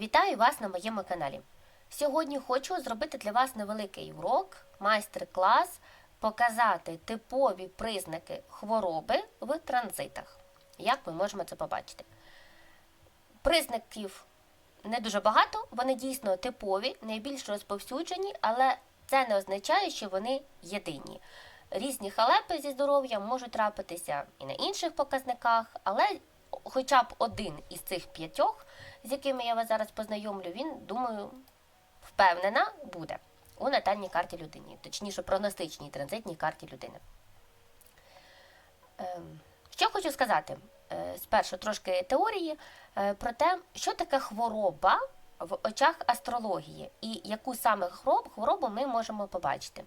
Вітаю вас на моєму каналі. Сьогодні хочу зробити для вас невеликий урок, майстер-клас, показати типові признаки хвороби в транзитах. Як ми можемо це побачити? Признаків не дуже багато, вони дійсно типові, найбільш розповсюджені, але це не означає, що вони єдині. Різні халепи зі здоров'ям можуть трапитися і на інших показниках, але хоча б один із цих п'ятьох, з якими я вас зараз познайомлю, він, думаю, впевнена, буде у натальній карті людини, точніше, прогностичній транзитній карті людини. Ем, Що хочу сказати? Е, Спершу трошки теорії е, про те, що таке хвороба в очах астрології і яку саме хворобу ми можемо побачити.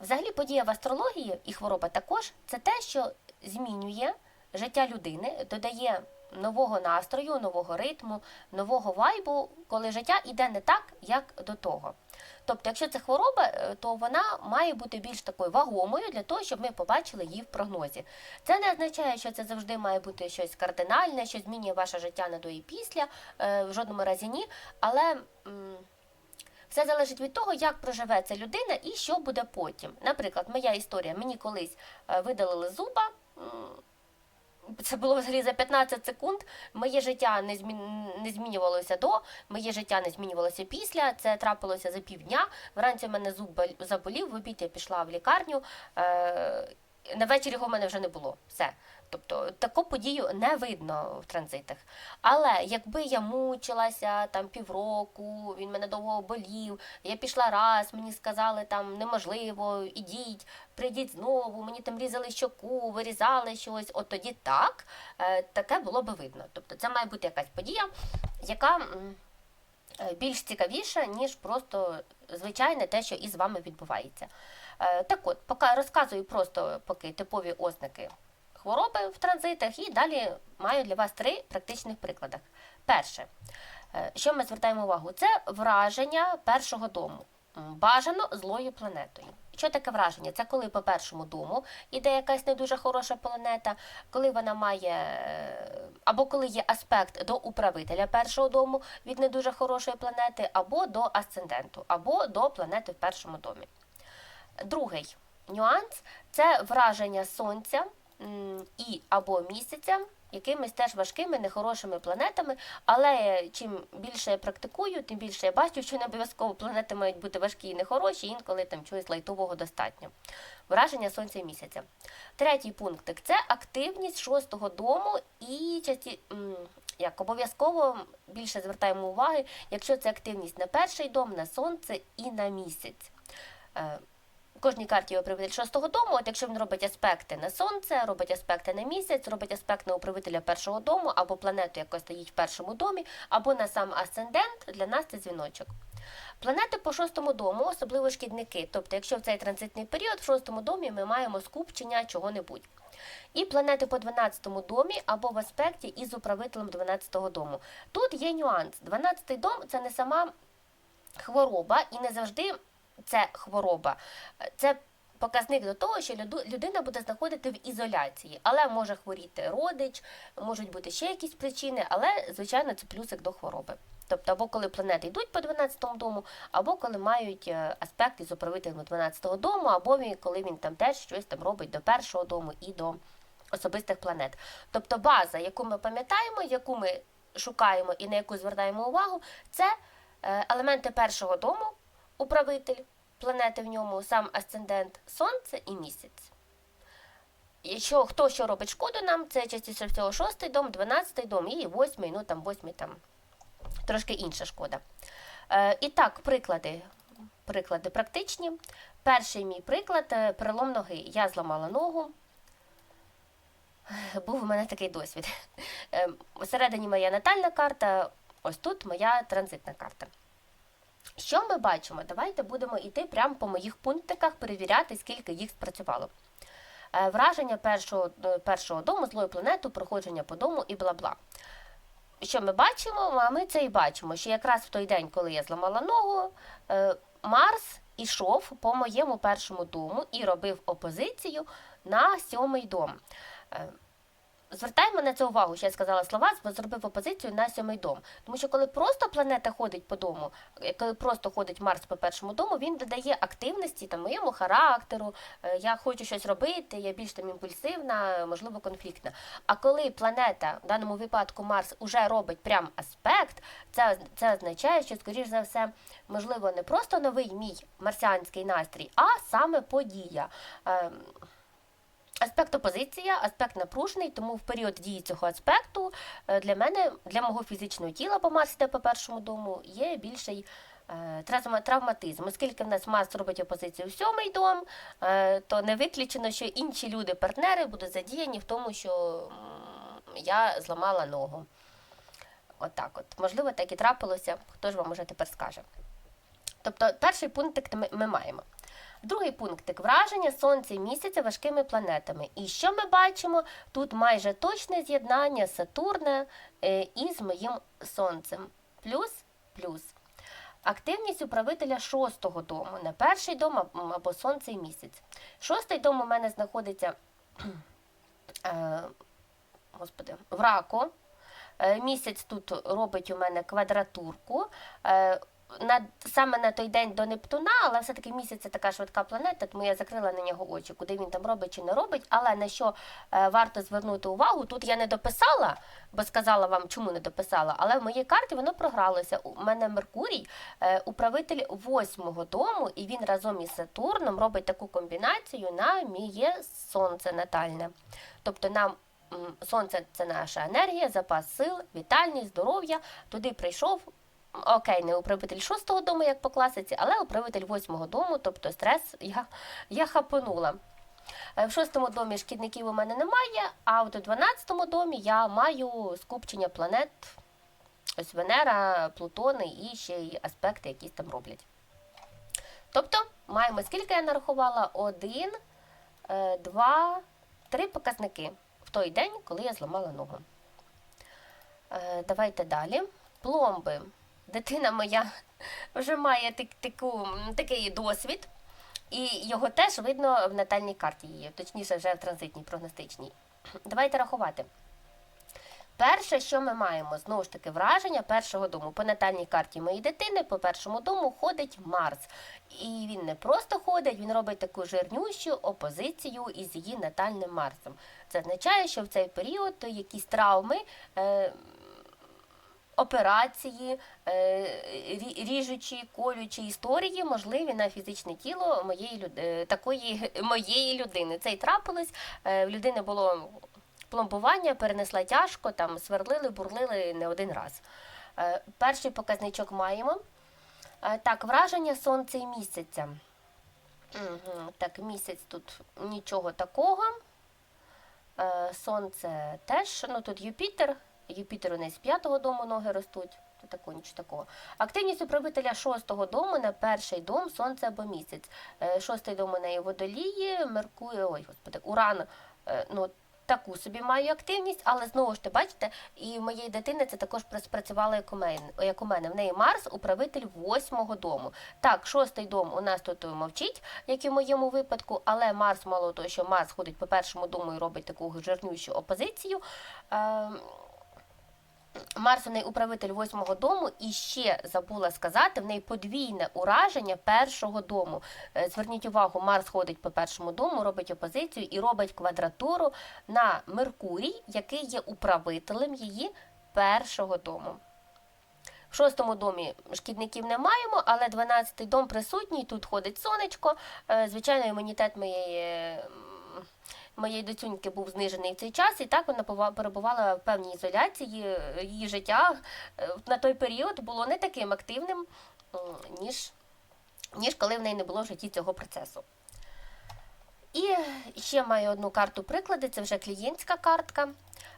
Взагалі, подія в астрології і хвороба також це те, що змінює життя людини, додає нового настрою, нового ритму, нового вайбу, коли життя йде не так, як до того. Тобто, якщо це хвороба, е, то вона має бути більш такою вагомою для того, щоб ми побачили її в прогнозі. Це не означає, що це завжди має бути щось кардинальне, що змінює ваше життя на до і після, е, в жодному разі ні. Але. все залежить від того, як проживе ця людина і що буде потім. Наприклад, моя історія. Мені колись е, видалили зуба. Це було взагалі за 15 секунд. Моє життя не, змін... не змінювалося до, моє життя не змінювалося після. Це трапилося за півдня. Вранці в мене зуб заболів, в обід я пішла в лікарню. Е... На вечір його в мене вже не було. Все. Тобто таку подію не видно в транзитах. Але якби я мучилася там півроку, він мене довго болів, я пішла раз, мені сказали там неможливо, ідіть, прийдіть знову, мені там різали щоку, вирізали щось, от тоді так, е, таке було би видно. Тобто це має бути якась подія, яка е, більш цікавіша, ніж просто звичайне те, що із вами відбувається. Е, Так от, поки розказую просто поки типові ознаки хвороби в транзитах, і далі маю для вас три практичних приклади. Перше, е, що ми звертаємо увагу, це враження першого дому. Бажано злою планетою. Що таке враження? Це коли по першому дому іде якась не дуже хороша планета, коли вона має е, або коли є аспект до управителя першого дому від не дуже хорошої планети, або до асценденту, або до планети в першому домі. Другий нюанс це враження сонця і або місяця якимись теж важкими, нехорошими планетами. Але чим більше я практикую, тим більше я бачу, що не обов'язково планети мають бути важкі і нехороші, інколи там чогось лайтового достатньо. Враження сонця і місяця. Третій пунктик це активність шостого дому і часті. Як обов'язково більше звертаємо уваги, якщо це активність на перший дом, на сонце і на місяць. В кожній карті управитель шостого дому, от якщо він робить аспекти на сонце, робить аспекти на місяць, робить аспект на управителя першого дому, або планету, яка стоїть в першому домі, або на сам асцендент, для нас це дзвіночок. Планети по шостому дому, особливо шкідники. Тобто, якщо в цей транзитний період в шостому домі ми маємо скупчення чого-небудь. І планети по 12-му домі або в аспекті із управителем 12-го дому. Тут є нюанс. 12-й дом це не сама хвороба і не завжди це хвороба. Це показник до того, що людина буде знаходити в ізоляції, але може хворіти родич, можуть бути ще якісь причини, але, звичайно, це плюсик до хвороби. Тобто, або коли планети йдуть по 12 дому, або коли мають е, аспект із управителем 12 дому, або коли він там теж щось там робить до першого дому і до особистих планет. Тобто база, яку ми пам'ятаємо, яку ми шукаємо і на яку звертаємо увагу, це е, елементи першого дому, управитель, планети в ньому, сам асцендент, сонце і місяць. Якщо хто що робить шкоду нам, це частіше всього шостий дом, дванадцятий дом і восьмий, ну там восьмий там трошки інша шкода. Е, і так, приклади. Приклади практичні. Перший мій приклад е, перелом ноги. Я зламала ногу. Був у мене такий досвід. Е, Всередині моя натальна карта, ось тут моя транзитна карта. Що ми бачимо? Давайте будемо йти прямо по моїх пунктиках, перевіряти, скільки їх спрацювало. Е, Враження першого, е, першого дому, злої планети, проходження по дому і бла-бла. Що ми бачимо? А ми це і бачимо, що якраз в той день, коли я зламала ногу, е, Марс ішов по моєму першому дому і робив опозицію на сьомий дом. Е, Звертаємо на це увагу, ще я сказала слова, бо зробив опозицію на сьомий дом. Тому що коли просто планета ходить по дому, е, коли просто ходить Марс по першому дому, він додає активності там моєму характеру. е, Я хочу щось робити, я більш там імпульсивна, можливо, конфліктна. А коли планета, в даному випадку Марс, уже робить прям аспект, це, це означає, що, скоріш за все, можливо, не просто новий мій марсіанський настрій, а саме подія. Аспект опозиція, аспект напружений, тому в період дії цього аспекту е, для мене, для мого фізичного тіла, бо Марс йде по першому дому, є більший е, травматизм. Оскільки в нас Марс робить опозицію в сьомий дом, е, то не виключено, що інші люди, партнери будуть задіяні в тому, що я зламала ногу. Отак от, Можливо, так і трапилося, хто ж вам уже тепер скаже. Тобто, перший пунктик ми, ми маємо. Другий пунктик враження Сонця і місяця важкими планетами. І що ми бачимо? Тут майже точне з'єднання Сатурна е, із моїм сонцем. Плюс, плюс. Активність управителя шостого дому, не перший дом або сонце і місяць. Шостий дом у мене знаходиться е, господи, в раку. Е, Місяць тут робить у мене квадратурку. Е, на, саме на той день до Нептуна, але все-таки місяць це така швидка планета, тому я закрила на нього очі, куди він там робить чи не робить. Але на що е, варто звернути увагу, тут я не дописала, бо сказала вам, чому не дописала, але в моїй карті воно програлося. У мене Меркурій, е, управитель восьмого дому, і він разом із Сатурном робить таку комбінацію на моє сонце натальне. Тобто нам сонце це наша енергія, запас сил, вітальність, здоров'я. Туди прийшов. Окей, не управитель шостого дому, як по класиці, але управитель восьмого дому, тобто стрес я, я хапанула. Е, В шостому домі шкідників у мене немає, а от у дванадцятому домі я маю скупчення планет, ось Венера, Плутони і ще й аспекти якісь там роблять. Тобто, маємо скільки я нарахувала? Один, е, два, три показники в той день, коли я зламала ногу. Е, Давайте далі. Пломби. Дитина моя вже має так, таку, такий досвід, і його теж видно в натальній карті її, точніше, вже в транзитній прогностичній. Давайте рахувати. Перше, що ми маємо, знову ж таки, враження першого дому. По натальній карті моєї дитини, по першому дому ходить Марс. І він не просто ходить, він робить таку жирнющу опозицію із її натальним Марсом. Це означає, що в цей період якісь травми. Е, Операції, е, ріжучі, колючі історії можливі на фізичне тіло моєї люд- е, такої моєї людини. Це й трапилось. Е, В людини було пломбування, перенесла тяжко, там сверлили, бурлили не один раз. Перший показничок маємо. Так, враження сонця і місяця. Угу. Так, місяць тут нічого такого. Сонце теж, ну тут Юпітер. Юпітер у неї з п'ятого дому ноги ростуть. Такого, нічого такого. Активність управителя шостого дому на перший дом сонце або місяць. Е, Шостий дом у неї водолії, Меркурій, ой, господи, Уран, е, ну, таку собі маю активність, але знову ж ти бачите, і моєї дитини це також спрацювало як у мене. Як у мене. В неї Марс управитель восьмого дому. Так, шостий дом у нас тут мовчить, як і в моєму випадку, але Марс, мало того, що Марс ходить по першому дому і робить таку жирнющу опозицію. Е, Марс у неї управитель восьмого дому, і ще забула сказати, в неї подвійне ураження першого дому. Е, Зверніть увагу, Марс ходить по першому дому, робить опозицію і робить квадратуру на Меркурій, який є управителем її першого дому. В шостому домі шкідників не маємо, але 12-й дом присутній, тут ходить сонечко. Е, Звичайно, імунітет моєї, моєї доцюньки був знижений в цей час, і так вона перебувала в певній ізоляції. Її життя е, на той період було не таким активним, ніж, ніж коли в неї не було в житті цього процесу. І ще маю одну карту приклади, це вже клієнтська картка.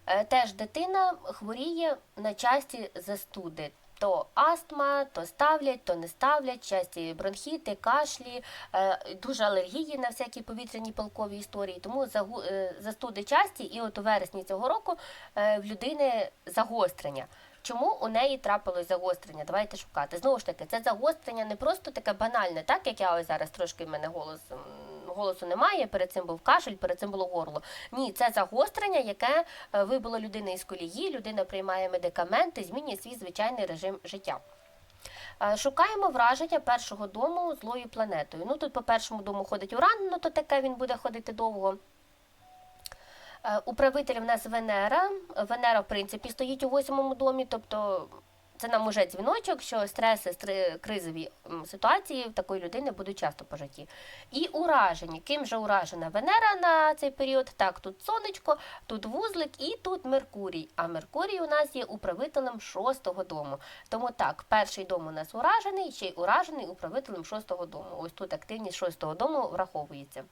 Е, Теж дитина хворіє на часті застуди. То астма, то ставлять, то не ставлять, часті бронхіти, кашлі, е, дуже алергії на всякі повітряні пилкові історії. Тому е, застуди часті, і от у вересні цього року е, в людини загострення. Чому у неї трапилось загострення? Давайте шукати. Знову ж таки, це загострення не просто таке банальне, так як я ось зараз трошки в мене голос голосу немає, перед цим був кашель, перед цим було горло. Ні, це загострення, яке е, вибило людину із колії, людина приймає медикаменти, змінює свій звичайний режим життя. Е, Шукаємо враження першого дому злою планетою. Ну тут по першому дому ходить Уран, ну то таке він буде ходити довго. Е, Управитель в нас Венера. Венера, в принципі, стоїть у восьмому домі, тобто це нам уже дзвіночок, що стреси, кризові ситуації в такої людини будуть часто по житті. І уражені. Ким же уражена Венера на цей період? Так, тут сонечко, тут вузлик і тут Меркурій. А Меркурій у нас є управителем шостого дому. Тому так, перший дом у нас уражений, ще й уражений управителем шостого дому. Ось тут активність шостого дому враховується.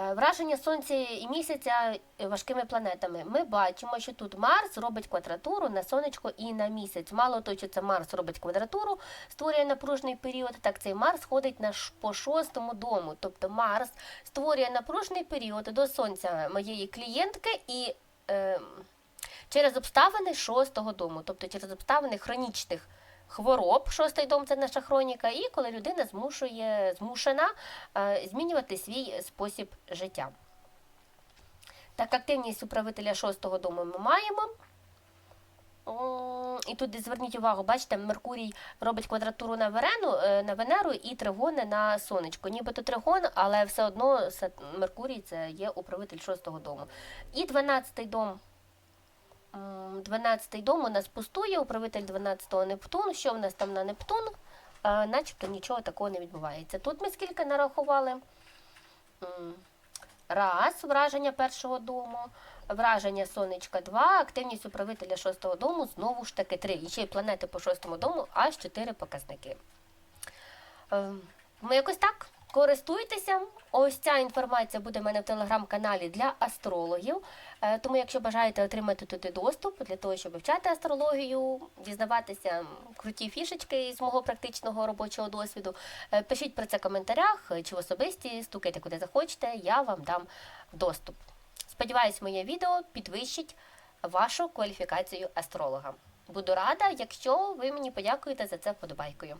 Е, Враження сонця і місяця е, важкими планетами. Ми бачимо, що тут Марс робить квадратуру на сонечко і на місяць. Мало того, що це Марс робить квадратуру, створює напружний період, так цей Марс ходить на ш- по шостому дому. Тобто Марс створює напружний період до сонця моєї клієнтки і е, через обставини шостого дому, тобто через обставини хронічних хвороб, шостий дом це наша хроніка, і коли людина змушує, змушена е, змінювати свій спосіб життя. Так, активність управителя шостого дому ми маємо. І тут зверніть увагу, бачите, Меркурій робить квадратуру на Верену, е, на Венеру і тригони на сонечко. Нібито тригон, але все одно Меркурій це є управитель шостого дому. І 12-й дом. М, 12-й дом у нас пустує, управитель 12-го Нептун. Що в нас там на Нептун? Е, начебто нічого такого не відбувається. Тут ми скільки нарахували? Раз, враження першого дому, враження сонечка 2, активність управителя шостого дому, знову ж таки 3. І ще й планети по шостому дому, аж 4 показники. Ем, Ми якось так користуйтеся. Ось ця інформація буде в мене в телеграм-каналі для астрологів. Е, Тому, якщо бажаєте отримати туди доступ для того, щоб вивчати астрологію, дізнаватися круті фішечки з мого практичного робочого досвіду, е, пишіть про це в коментарях чи в особисті, стукайте куди захочете, я вам дам доступ. Сподіваюсь, моє відео підвищить вашу кваліфікацію астролога. Буду рада, якщо ви мені подякуєте за це вподобайкою.